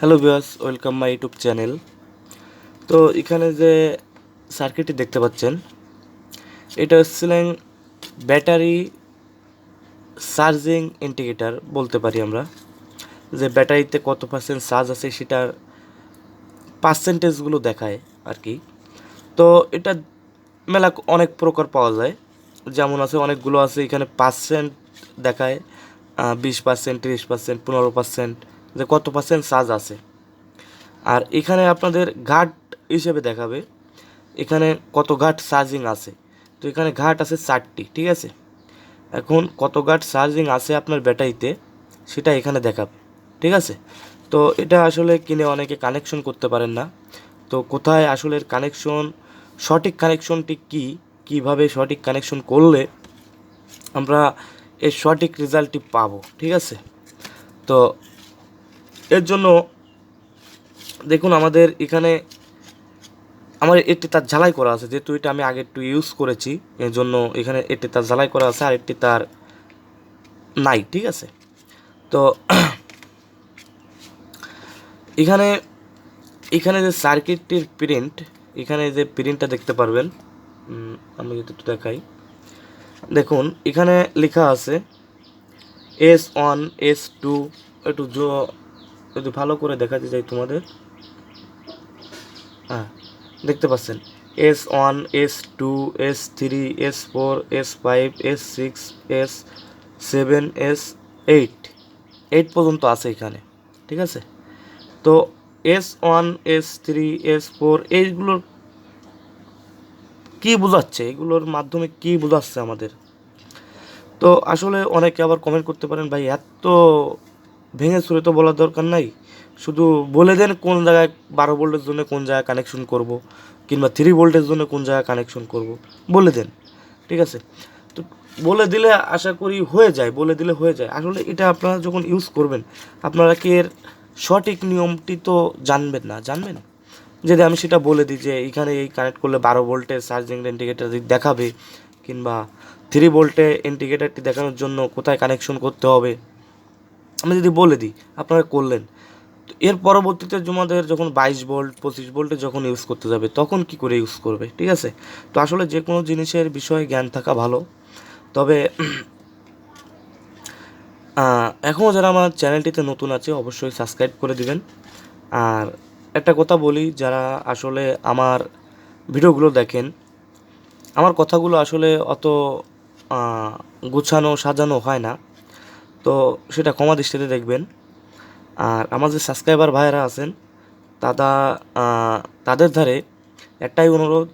Hello viewers welcome my YouTube channel তো এখানে যে সার্কিটটি দেখতে পাচ্ছেন, এটা হচ্ছিলেন ব্যাটারি চার্জিং ইন্ডিকেটার বলতে পারি আমরা। যে ব্যাটারিতে কত পার্সেন্ট চার্জ আছে সেটার পার্সেন্টেজগুলো দেখায় আর কি। তো এটা মেলা অনেক প্রকার পাওয়া যায়। যেমন আছে অনেকগুলো আছে, এখানে পার্সেন্ট দেখায় বিশ পার্সেন্ট তিরিশ পার্সেন্ট পনেরো পার্সেন্ট যে কত পার্সেন্ট চার্জ আছে। আর এখানে আপনাদের ঘাট হিসেবে দেখাবে, এখানে কত ঘাট চার্জিং আছে। তো এখানে ঘাট আছে চারটি, ঠিক আছে? এখন কত ঘাট চার্জিং আছে আপনার ব্যাটারিতে, সেটা এখানে দেখাবে, ঠিক আছে? তো এটা আসলে কিনে অনেকে কানেকশন করতে পারেন না। তো কোথায় আসলে কানেকশন সঠিক কানেকশনটি কী, কীভাবে সঠিক কানেকশন করলে আমরা এর সঠিক রেজাল্টটি পাবো, ঠিক আছে? তো এর জন্য দেখুন আমাদের এখানে আমার একটি তার ঝালাই করা আছে, যেহেতু এটা আমি আগে একটু ইউজ করেছি, এর জন্য এখানে একটি তার ঝালাই করা আছে আর একটি তার নাই, ঠিক আছে? তো এখানে এখানে যে সার্কিটটির প্রিন্ট এখানে যে প্রিন্টটা দেখতে পারবেন আমি যদি একটু দেখাই। দেখুন, এখানে লেখা আছে এস ওয়ান এস টু একটু একটু ভালো করে দেখাতে চাই তোমাদের। হ্যাঁ দেখতে পাচ্ছেন। S one S two S three S four S five S six S seven S eight eight পর্যন্ত আছে এখানে, ঠিক আছে? তো S one S three S four এইগুলোর কী বোঝাচ্ছে? এগুলোর মাধ্যমে কী বোঝাচ্ছে আমাদের? তো আসলে অনেকে আবার কমেন্ট করতে পারেন, ভাই, এত ভেঙে চুরে তো বলার দরকার নাই। শুধু বলে দেন কোন জায়গায় বারো ভোল্টের জন্য কোন জায়গায় কানেকশন করব, কিংবা থ্রি ভোল্টের জন্য কোন জায়গায় কানেকশন করব, বলে দেন, ঠিক আছে? তো বলে দিলে আশা করি হয়ে যায়, বলে দিলে হয়ে যায়। আসলে এটা আপনারা যখন ইউজ করবেন, আপনারা কি এর সঠিক নিয়মটি তো জানবেন না? জানবেন? যদি আমি সেটা বলে দিই যে এখানে এই কানেক্ট করলে বারো ভোল্টের চার্জিং ইন্ডিকেটার দেখাবে, কিংবা থ্রি ভোল্টে ইন্ডিকেটারটি দেখানোর জন্য কোথায় কানেকশন করতে হবে আমি যদি বলে দিই, আপনারা করলেন। এর পরবর্তীতে তোমাদের যখন বাইশ ভোল্ট, পঁচিশ ভোল্টে যখন ইউজ করতে যাবে, তখন কি করে ইউজ করবে, ঠিক আছে? তো আসলে যে কোনো জিনিসের বিষয়ে জ্ঞান থাকা ভালো। তবে এখনও যারা আমার চ্যানেলটিতে নতুন আছে, অবশ্যই সাবস্ক্রাইব করে দিবেন। আর একটা কথা বলি, যারা আসলে আমার ভিডিওগুলো দেখেন, আমার কথাগুলো আসলে অত গুছানো, সাজানো হয় না। তো সেটা ক্ষমা দৃষ্টিতে দেখবেন। আর আমার যে সাবস্ক্রাইবার ভাইয়েরা আছেন তারা তাদের ধারে একটাই অনুরোধ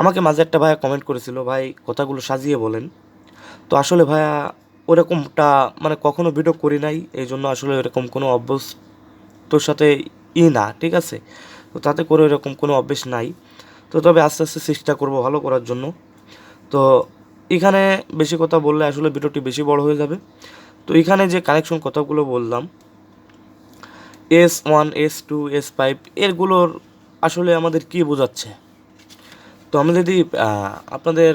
আমাকে মাঝে একটা ভাইয়া কমেন্ট করেছিল, ভাই, কথাগুলো সাজিয়ে বলেন। তো আসলে ভাইয়া ওরকমটা মানে কখনো ভিডিও করি নাই এই জন্য আসলে এরকম কোনো অভ্যস্তর সাথে ই না, ঠিক আছে? তো তাতে করে এরকম কোনো অভ্যেস নাই। তো তবে আস্তে আস্তে চেষ্টা করব ভালো করার জন্য। তো এখানে বেশি কথা বললে আসলে ভিডিওটি বেশি বড় হয়ে যাবে। তো এখানে যে কানেকশন কথাগুলো বললাম, S one, S two, S five, এরগুলোর আসলে আমাদের কি বোঝাচ্ছে? তো আমি যদি আপনাদের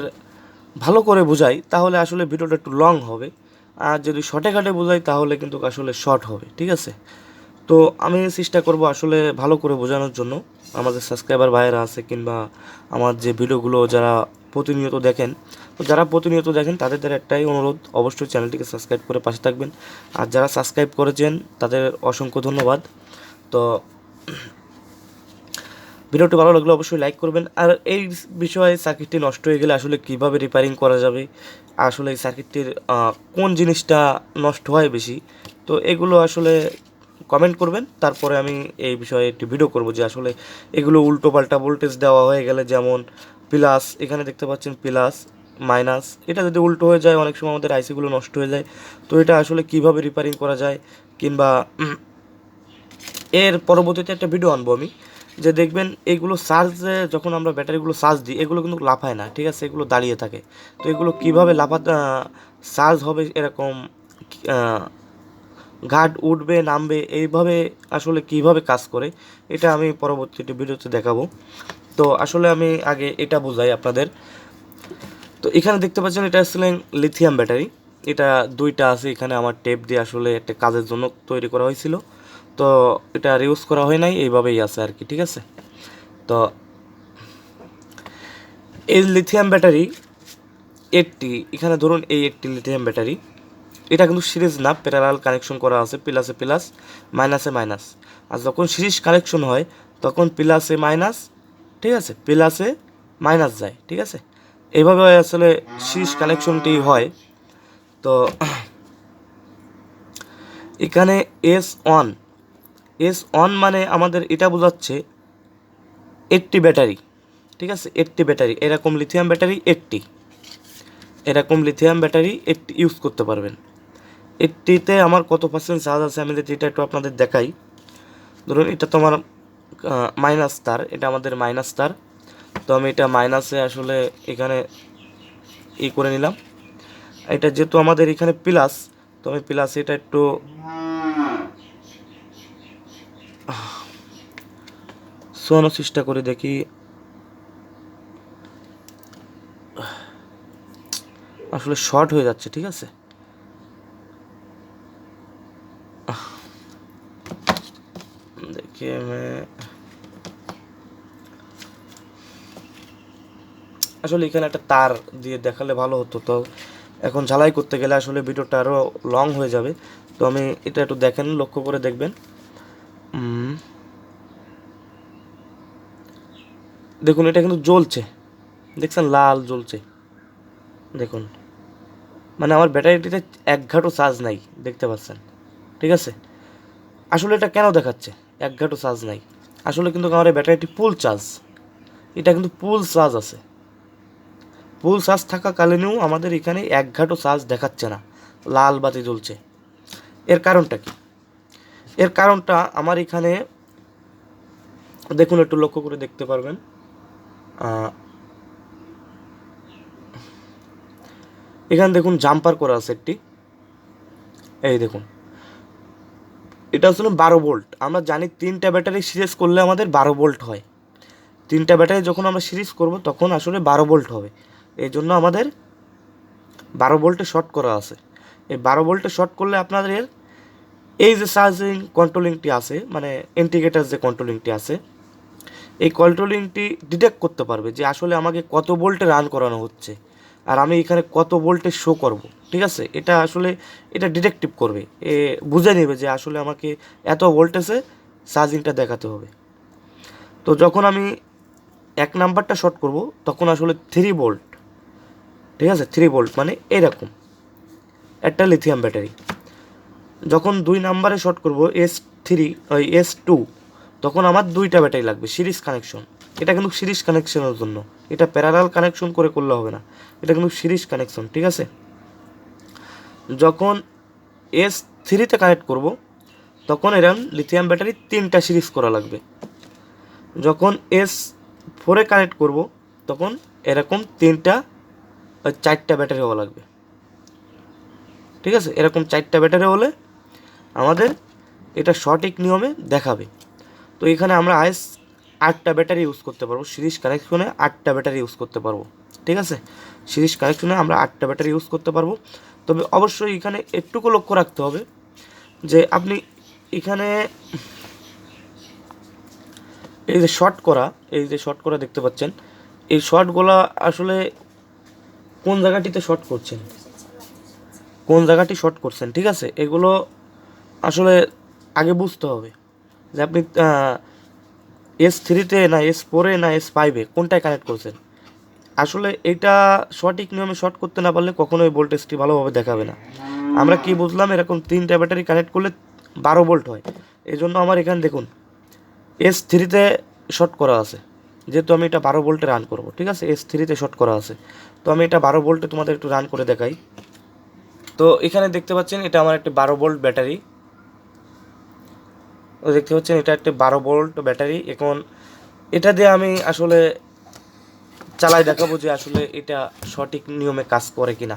ভালো করে বোঝাই, তাহলে আসলে ভিডিওটা একটু লং হবে। আর যদি শর্টে কাটে বোঝাই, তাহলে কিন্তু আসলে শর্ট হবে, ঠিক আছে? তো আমি চেষ্টা করব আসলে ভালো করে বোঝানোর জন্য। আমাদের সাবস্ক্রাইবার ভাইয়েরা আছে কিংবা আমার যে ভিডিওগুলো যারা প্রতিনিয়ত দেখেন। তো যারা প্রতিনিয়ত দেখেন, তাদের দ্বারা একটাই অনুরোধ, অবশ্যই চ্যানেলটিকে সাবস্ক্রাইব করে পাশে থাকবেন। আর যারা সাবস্ক্রাইব করেছেন, তাদের অসংখ্য ধন্যবাদ। তো ভিডিওটি ভালো লাগলে অবশ্যই লাইক করবেন। আর এই বিষয়ে সার্কিটটি নষ্ট হয়ে গেলে আসলে কীভাবে রিপেয়ারিং করা যাবে? আসলে এই সার্কিটটির কোন জিনিসটা নষ্ট হয় বেশি? তো এগুলো আসলে কমেন্ট করবেন। তারপরে আমি এই বিষয়ে একটি ভিডিও করব যে আসলে এগুলো উল্টো পাল্টা ভোল্টেজ দেওয়া হয়ে গেলে যেমন প্লাস, এখানে দেখতে পাচ্ছেন প্লাস, মাইনাস। এটা যদি উল্টো হয়ে যায়, অনেক সময় আমাদের আইসিগুলো নষ্ট হয়ে যায়। তো এটা আসলে কীভাবে রিপেয়ারিং করা যায়? কিংবা এর পরবর্তীতে একটা ভিডিও আনব আমি, যে দেখবেন এগুলো চার্জে যখন আমরা ব্যাটারিগুলো চার্জ দিই, এগুলো কিন্তু লাফায় না, ঠিক আছে? এগুলো দাঁড়িয়ে থাকে। তো এগুলো কীভাবে লাফাতে চার্জ হবে এরকম ঘাট উঠবে, নামবে, এইভাবে আসলে কীভাবে কাজ করে, এটা আমি পরবর্তীতে ভিডিওতে দেখাবো। তো আসলে আমি আগে এটা বোঝাই আপনাদের। তো এখানে দেখতে পাচ্ছেন, এটা আসলে লিথিয়াম ব্যাটারি। এটা দুইটা আছে, এখানে আমার টেপ দিয়ে আসলে একটা কাজের জন্য তৈরি করা হয়েছিল। তো এটা ইউজ করা হয় নাই, এইভাবেই আছে আর কি, ঠিক আছে? তো এই লিথিয়াম ব্যাটারি এইটটি এখানে ধরুন এই এইটটি লিথিয়াম ব্যাটারি। এটা কিন্তু সিরিজ না প্যারালাল কানেকশন করা আছে প্লাসে প্লাস মাইনাসে মাইনাস আর যখন সিরিজ কানেকশন হয়, তখন প্লাসে মাইনাস ঠিক আছে? প্লাসে মাইনাস যায়, ঠিক আছে? এইভাবে আসলে সিরিজ কানেকশনটি হয়। তো এখানে এস ওয়ান এস ওয়ান মানে আমাদের এটা বোঝাচ্ছে এইটটি ব্যাটারি, ঠিক আছে? এইটটি ব্যাটারি, এরকম লিথিয়াম ব্যাটারি এইটটি এরকম লিথিয়াম ব্যাটারি এইটটি ইউজ করতে পারবেন। এইটটিতে আমার কত পার্সেন্ট চার্জ আছে আমি যদি এটা একটু আপনাদের দেখাই। ধরুন এটা তো আমার মাইনাস তার এটা আমাদের মাইনাস তার তো আমি এটা মাইনাসে আসলে এখানে ই করে নিলাম। এটা যেহেতু আমাদের এখানে প্লাস তো আমি প্লাস এটা একটু শোয়ানোর চেষ্টা করে দেখি। আসলে শর্ট হয়ে যাচ্ছে, ঠিক আছে দেখি আমি আসলে এখানে একটা তার দিয়ে দেখালে ভালো হতো। তো এখন ঝালাই করতে গেলে আসলে ভিডিওটা আরও লং হয়ে যাবে। তো আমি এটা একটু দেখেন, লক্ষ্য করে দেখবেন। দেখুন, এটা কিন্তু জ্বলছে। দেখছেন, লাল জ্বলছে। দেখুন মানে আমার ব্যাটারিটিতে এক ঘাটও চার্জ নাই, দেখতে পাচ্ছেন। ঠিক আছে? আসলে এটা কেন দেখাচ্ছে? এক ঘাটও চার্জ নাই। আসলে কিন্তু আমার ব্যাটারিটি ফুল চার্জ এটা কিন্তু ফুল চার্জ আছে। ফুল চার্জ থাকাকালীনও আমাদের এখানে এক ঘাটও চার্জ দেখাচ্ছে না। লাল বাতি জ্বলছে। এর কারণটা কি? এর কারণটা আমার এখানে দেখুন, একটু লক্ষ্য করে দেখতে পারবেন। এখানে দেখুন, জাম্পার করা আছে একটি। এই দেখুন। এটা আসলে বারো ভোল্ট। আমরা জানি তিনটা ব্যাটারি সিরিজ করলে আমাদের বারো ভোল্ট হয়। তিনটা ব্যাটারি যখন আমরা সিরিজ করব, তখন আসলে বারো ভোল্ট হবে। এই জন্য আমাদের বারো ভোল্টে শর্ট করা আছে। এই বারো ভোল্টে শর্ট করলে আপনাদের এই যে চার্জিং কন্ট্রোলিংটি আছে মানে ইন্ডিকেটার যে কন্ট্রোলিংটি আছে, এই কন্ট্রোলিংটি ডিটেক্ট করতে পারবে যে আসলে আমাকে কত ভোল্টে রান করানো হচ্ছে আর আমি এখানে কত ভোল্টে শো করব, ঠিক আছে? এটা আসলে এটা ডিটেকটিভ করবে। এ বুঝে নেবে যে আসলে আমাকে এত ভোল্টেজে চার্জিংটা দেখাতে হবে। তো যখন আমি এক নাম্বারটা শর্ট করব, তখন আসলে থ্রি ভোল্ট ঠিক আছে? থ্রি ভোল্ট মানে এরকম। একটা লিথিয়াম ব্যাটারি যখন দুই নাম্বারে শর্ট করব এস থ্রি ওই এস টু তখন আমার দুইটা ব্যাটারি লাগবে সিরিজ কানেকশন এটা কিন্তু সিরিজ কানেকশনের জন্য। এটা প্যারালাল কানেকশন করে করলে হবে না। এটা কিন্তু সিরিজ কানেকশন ঠিক আছে? যখন এস থ্রিতে কানেক্ট করব, তখন এরকম লিথিয়াম ব্যাটারি তিনটা সিরিজ করা লাগবে। যখন এস ফোরে কানেক্ট করব, তখন এরকম তিনটা চারটা ব্যাটারি হওয়া লাগবে। ঠিক আছে? এরকম চারটা ব্যাটারি হলে আমাদের এটা সঠিক নিয়মে দেখাবে। তো এখানে আমরা আইস আটটা ব্যাটারি ইউজ করতে পারব, সিরিজ কানেকশনে আটটা ব্যাটারি ইউজ করতে পারব। ঠিক আছে? সিরিজ কানেকশনে আমরা আটটা ব্যাটারি ইউজ করতে পারব। তবে অবশ্যই এখানে একটুকু লক্ষ্য রাখতে হবে যে আপনি এখানে এই যে শর্ট করা, এই যে শর্ট করা দেখতে পাচ্ছেন, এই শর্টগুলো আসলে কোন জায়গাটিতে শর্ট করছেন? কোন জায়গাটি শর্ট করছেন, ঠিক আছে? এগুলো আসলে আগে বুঝতে হবে যে আপনি এস থ্রিতে না এস ফোরে না এস ফাইভে কোনটায় কানেক্ট করছেন? আসলে এটা সঠিক নিয়মে শর্ট করতে না পারলে কখনোই ভোল্টেজটি ভালোভাবে দেখাবে না। আমরা কি বুঝলাম, এরকম তিনটা ব্যাটারি কানেক্ট করলে বারো ভোল্ট হয়। এই জন্য আমার এখানে দেখুন এস থ্রিতে শর্ট করা আছে। যেহেতু আমি এটা বারো ভোল্টে রান করব, ঠিক আছে? এস থ্রিতে শর্ট করা আছে। তো আমি এটা বারো ভোল্টে তোমাদের একটু রান করে দেখাই। তো এখানে দেখতে পাচ্ছেন, এটা আমার একটা বারো ভোল্ট ব্যাটারি। তো দেখতে পাচ্ছেন, এটা একটা বারো ভোল্ট ব্যাটারি। এখন এটা দিয়ে আমি আসলে চালাই দেখাবো যে আসলে এটা সঠিক নিয়মে কাজ করে কিনা।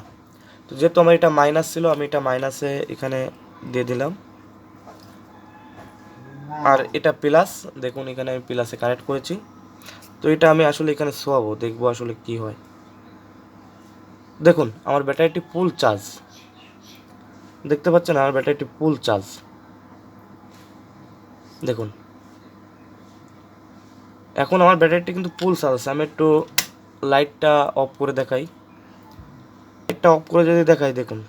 তো যেহেতু আমার এটা মাইনাস ছিল, আমি এটা মাইনাসে এখানে দিয়ে দিলাম। আর এটা প্লাস দেখুন এখানে আমি প্লাসে কানেক্ট করেছি। তো এটা আমি আসলে এখানে শোয়াবো, দেখব আসলে কি হয়। দেখুন, আমার ব্যাটারিটি ফুল চার্জ দেখতে পাচ্ছেন, আমার ব্যাটারিটি ফুল চার্জ দেখুন। এখন আমার ব্যাটারিটি কিন্তু ফুল চার্জ আছে। আমি একটু লাইটটা অফ করে দেখাই। লাইটটা অফ করে যদি দেখাই, দেখুন।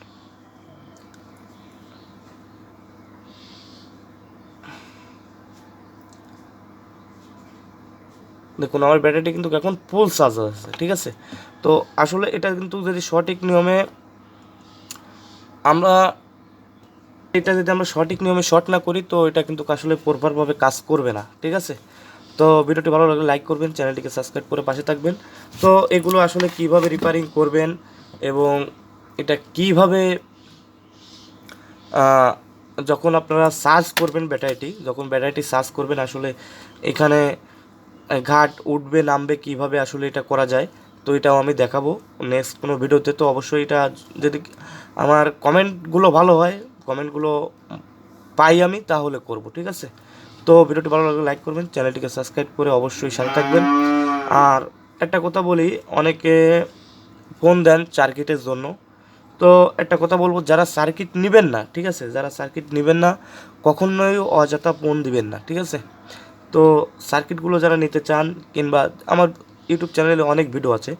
দেখুন, আমার ব্যাটারিটি কিন্তু এখন ফুল চার্জ আছে, ঠিক আছে? তো আসলে এটা কিন্তু যদি সঠিক নিয়মে আমরা এটা যদি আমরা সঠিক নিয়মে শর্ট না করি, তো এটা কিন্তু আসলে প্রপারভাবে কাজ করবে না, ঠিক আছে? তো ভিডিওটি ভালো লাগলে লাইক করবেন, চ্যানেলটিকে সাবস্ক্রাইব করে পাশে থাকবেন। তো এগুলো আসলে কীভাবে রিপেয়ারিং করবেন এবং এটা কীভাবে যখন আপনারা চার্জ করবেন ব্যাটারিটি যখন ব্যাটারিটি চার্জ করবেন আসলে এখানে ঘাট উঠবে, নামবে, কীভাবে আসলে এটা করা যায়, তো এটাও আমি দেখাবো নেক্সট কোনো ভিডিওতে। তো অবশ্যই এটা যদি আমার কমেন্টগুলো ভালো হয় কমেন্টগুলো পাই আমি, তাহলে করব, ঠিক আছে? তো ভিডিওটি ভালো লাগলে লাইক করবেন, চ্যানেলটিকে সাবস্ক্রাইব করে অবশ্যই সাথে থাকবেন। আর একটা কথা বলি, অনেকে ফোন দেন সার্কিটের জন্য। তো একটা কথা বলব, যারা সার্কিট নেবেন না, ঠিক আছে? যারা সার্কিট নেবেন না, কখনোই অযথা ফোন দিবেন না, ঠিক আছে? তো সার্কিটগুলো যারা নিতে চান কিংবা আমার ইউটিউব চ্যানেলে অনেক ভিডিও আছে,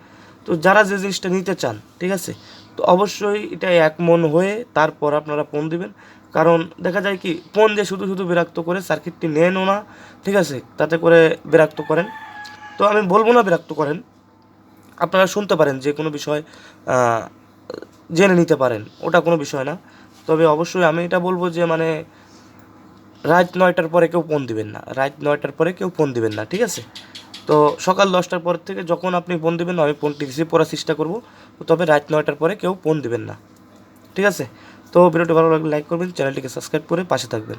তো যারা যে জিনিসটা নিতে চান, ঠিক আছে? তো অবশ্যই এটা এক মন হয়ে তারপর আপনারা ফোন দিবেন। কারণ দেখা যায় কি, ফোন দিয়ে শুধু শুধু বিরক্ত করে সার্কিটটি নেনও না, ঠিক আছে? তাতে করে বিরক্ত করেন। তো আমি বলব না বিরক্ত করেন। আপনারা শুনতে পারেন যে কোনো বিষয় জেনে নিতে পারেন। ওটা কোনো বিষয় না। তবে অবশ্যই আমি এটা বলব যে মানে রাত নয়টার পরে কেউ ফোন দিবেন না। রাত নয়টার পরে কেউ ফোন দিবেন না, ঠিক আছে? তো সকাল দশটার পর থেকে যখন আপনি ফোন দিবেন, আমি ফোনটি রিসিভ করার চেষ্টা করব। তবে রাত নয়টার পরে কেউ ফোন দেবেন না, ঠিক আছে? তো ভিডিওটি ভালো লাগলে লাইক করবেন চ্যানেলটিকে সাবস্ক্রাইব করে পাশে থাকবেন।